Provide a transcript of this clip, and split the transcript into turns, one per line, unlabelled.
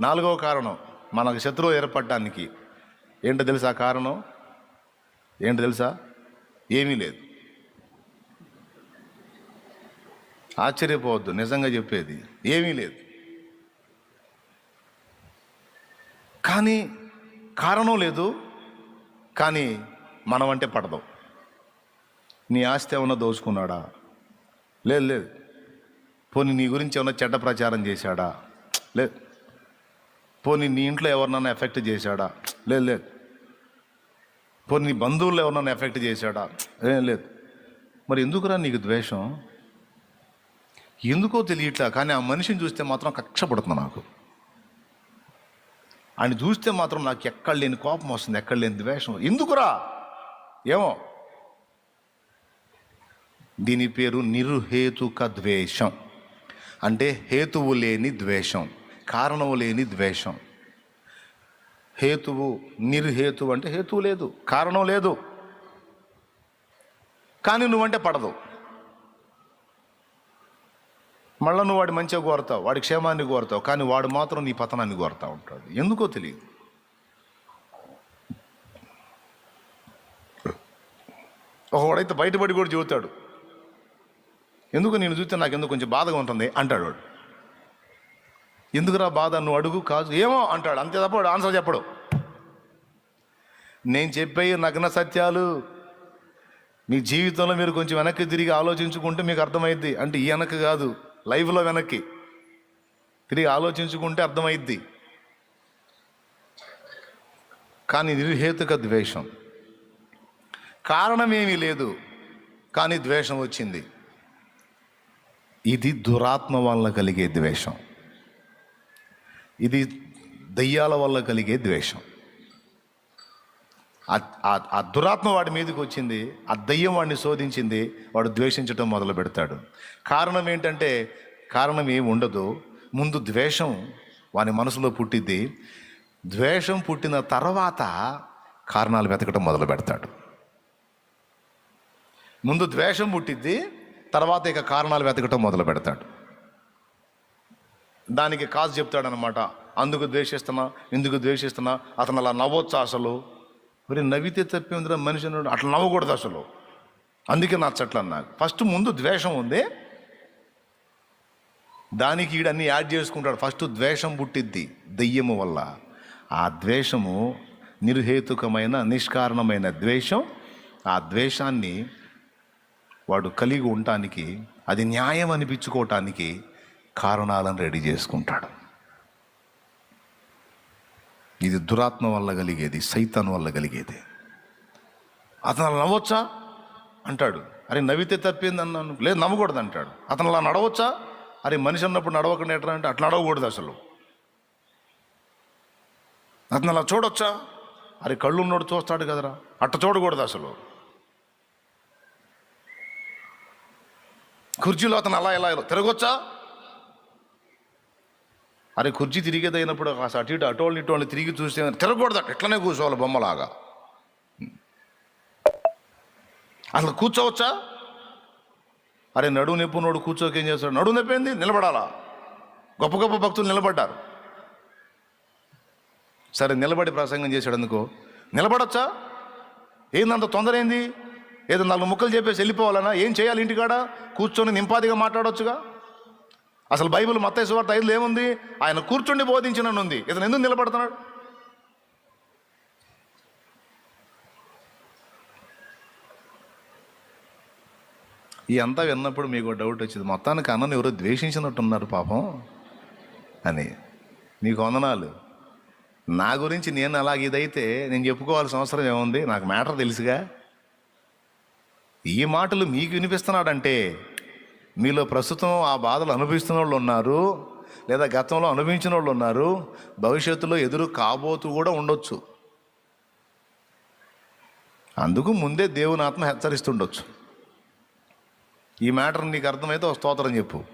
నాలుగవ కారణం మనకు శత్రువు ఏర్పడటానికి ఏంటో తెలుసా కారణం? ఏంటో తెలుసా? ఏమీ లేదు. ఆశ్చర్యపోవద్దు నిజంగా చెప్పేది ఏమీ లేదు. కానీ కారణం లేదు కానీ మనం అంటే పడదు. నీ ఆస్తి ఏమన్నా దోచుకున్నాడా? లేదు లేదు. పోనీ నీ గురించి ఏమన్నా చెడ్డ ప్రచారం చేశాడా? లేదు. పోనీ నీ ఇంట్లో ఎవరినైనా ఎఫెక్ట్ చేశాడా? లేదు లేదు. పోనీ నీ బంధువులు ఎవరినైనా ఎఫెక్ట్ చేశాడా? ఏం లేదు. మరి ఎందుకురా నీకు ద్వేషం? ఎందుకో తెలియట్లా కానీ ఆ మనిషిని చూస్తే మాత్రం కక్ష పడుతుంది నాకు. ఆయన చూస్తే మాత్రం నాకు ఎక్కడ లేని కోపం వస్తుంది ఎక్కడ లేని ద్వేషం ఎందుకురా? ఏమో. దీని పేరు నిరుహేతుక ద్వేషం. అంటే హేతువు లేని ద్వేషం. కారణము లేని ద్వేషం. హేతువు నిర్హేతువు అంటే హేతువు లేదు కారణం లేదు. కానీ నువ్వంటే పడదు. మళ్ళీ నువ్వు వాడి మంచిగా కోరుతావు వాడి క్షేమాన్ని కోరుతావు కానీ వాడు మాత్రం నీ పతనాన్ని కోరుతా ఉంటాడు. ఎందుకో తెలియదు. ఒకవాడైతే బయటపడి కూడా చూతాడు ఎందుకు నేను చూస్తే నాకు ఎందుకు కొంచెం బాధగా ఉంటుంది? అంటాడు వాడు. ఎందుకురా బాధ? నువ్వు అడుగు కాదు ఏమో అంటాడు. అంతే తప్ప ఆన్సర్ చెప్పడు. నేను చెప్పే నగ్న సత్యాలు. మీ జీవితంలో మీరు కొంచెం వెనక్కి తిరిగి ఆలోచించుకుంటే మీకు అర్థమైద్ది. అంటే ఈ వెనక్కి కాదు లైవ్లో వెనక్కి. తిరిగి ఆలోచించుకుంటే అర్థమైద్ది. కానీ నిర్హేతుక ద్వేషం. కారణమేమీ లేదు కానీ ద్వేషం వచ్చింది. ఇది దురాత్మ వల్ల కలిగే ద్వేషం. ఇది దయ్యాల వల్ల కలిగే ద్వేషం. ఆ- దురాత్మ వాడి మీదకి వచ్చింది ఆ దయ్యం వాడిని శోధించింది వాడు ద్వేషించడం మొదలు పెడతాడు. కారణం ఏంటంటే కారణం ఏమి ఉండదు. ముందు ద్వేషం వాని మనసులో పుట్టిద్ది. ద్వేషం పుట్టిన తర్వాత కారణాలు వెతకడం మొదలు పెడతాడు. ముందు ద్వేషం పుట్టిద్ది తర్వాత ఇక కారణాలు వెతకటం మొదలు పెడతాడు. దానికి కాజు చెప్తాడనమాట అందుకు ద్వేషిస్తున్నా ఎందుకు ద్వేషిస్తున్నా అతను అలా నవ్వచ్చు అసలు? మరి నవ్వితే తప్పిందిరా మనిషి అట్లా నవ్వకూడదు అసలు. అందుకే నచ్చట్ల నాకు ఫస్ట్ ముందు ద్వేషం ఉంది. దానికి ఈడన్నీ యాడ్ చేసుకుంటాడు. ఫస్ట్ ద్వేషం పుట్టిద్ది దెయ్యము వల్ల. ఆ ద్వేషము నిర్హేతుకమైన నిష్కారణమైన ద్వేషం ఆ ద్వేషాన్ని వాడు కలిగి ఉండటానికి అది న్యాయం అనిపించుకోవటానికి కారణాలను రెడీ చేసుకుంటాడు. ఇది దురాత్మ వల్ల కలిగేది సైతాన్ వల్ల కలిగేది. అతను అలా నవ్వొచ్చా? అంటాడు. అరే నవ్వితే తప్పింది అన్నాను. లేదు నవ్వకూడదు అంటాడు. అతను అలా నడవచ్చా? అరే మనిషి అన్నప్పుడు నడవకుండా ఎట్లా అంటే అట్లా నడవకూడదు అసలు. అతను అలా చూడొచ్చా? అరే కళ్ళు ఉన్నోడు చూస్తాడు కదరా. అట్ట చూడకూడదు అసలు. కుర్చీలో అతను అలా ఎలా తిరగొచ్చా? అరే కుర్చీ తిరిగేదైనప్పుడు కాస్త అటు ఇటు అటోళ్ళు ఇటోళ్ళు తిరిగి చూస్తే తిరగకూడదు ఎట్లనే కూర్చోవాలి బొమ్మలాగా. అసలు కూర్చోవచ్చా? అరే నడువు నొప్పునోడు కూర్చోక ఏం చేస్తాడు? నడువు నొప్పింది? నిలబడాలా? గొప్ప గొప్ప భక్తులు నిలబడ్డారు. సరే నిలబడి ప్రసంగం చేశాడు అందుకో నిలబడొచ్చా? ఏందంత తొందర ఏంది ఏదో నాలుగు ముక్కలు చెప్పేసి వెళ్ళిపోవాలన్నా ఏం చేయాలి ఇంటికాడ? కూర్చొని నింపాదిగా మాట్లాడొచ్చుగా? అసలు బైబిల్ మత్తయి సువార్త ఐదులో ఏముంది? ఆయన కూర్చుండి బోధించిననుంది. ఇతను ఎందుకు నిలబడుతున్నాడు? ఈ అంతా విన్నప్పుడు మీకు డౌట్ వచ్చింది. మొత్తానికి అన్నను ఎవరో ద్వేషించినట్టున్నారు పాపం అని. నీకు వందనాలు. నా గురించి నేను అలాగ ఇదైతే నేను చెప్పుకోవాల్సిన అవసరం ఏముంది? నాకు మ్యాటర్ తెలుసుగా. ఈ మాటలు మీకు వినిపిస్తున్నాడంటే మీలో ప్రస్తుతం ఆ బాధలు అనుభవిస్తున్న వాళ్ళు ఉన్నారు లేదా గతంలో అనుభవించిన వాళ్ళు ఉన్నారు భవిష్యత్తులో ఎదురు కాబోతూ కూడా ఉండొచ్చు. అందుకు ముందే దేవుని ఆత్మ హెచ్చరిస్తుండొచ్చు. ఈ మ్యాటర్ నీకు అర్థమైతే ఒక స్తోత్రం చెప్పు.